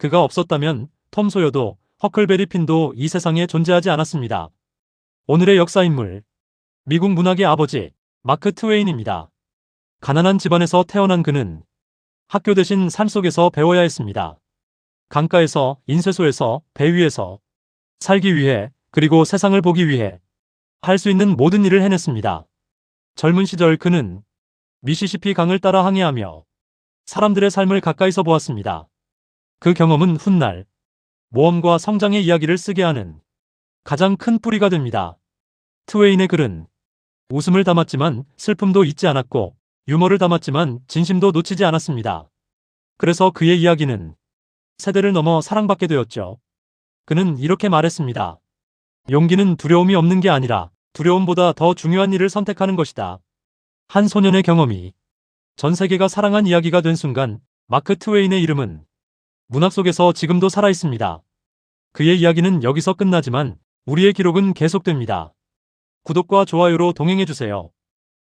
그가 없었다면 톰 소여도 허클베리 핀도 이 세상에 존재하지 않았습니다. 오늘의 역사인물. 미국 문학의 아버지, 마크 트웨인입니다. 가난한 집안에서 태어난 그는 학교 대신 산속에서 배워야 했습니다. 강가에서, 인쇄소에서, 배 위에서 살기 위해 그리고 세상을 보기 위해 할 수 있는 모든 일을 해냈습니다. 젊은 시절 그는 미시시피 강을 따라 항해하며 사람들의 삶을 가까이서 보았습니다. 그 경험은 훗날 모험과 성장의 이야기를 쓰게 하는 가장 큰 뿌리가 됩니다. 트웨인의 글은 웃음을 담았지만 슬픔도 잊지 않았고 유머를 담았지만 진심도 놓치지 않았습니다. 그래서 그의 이야기는 세대를 넘어 사랑받게 되었죠. 그는 이렇게 말했습니다. 용기는 두려움이 없는 게 아니라 두려움보다 더 중요한 일을 선택하는 것이다. 한 소년의 경험이 전 세계가 사랑한 이야기가 된 순간 마크 트웨인의 이름은 문학 속에서 지금도 살아 있습니다. 그의 이야기는 여기서 끝나지만 우리의 기록은 계속됩니다. 구독과 좋아요로 동행해주세요.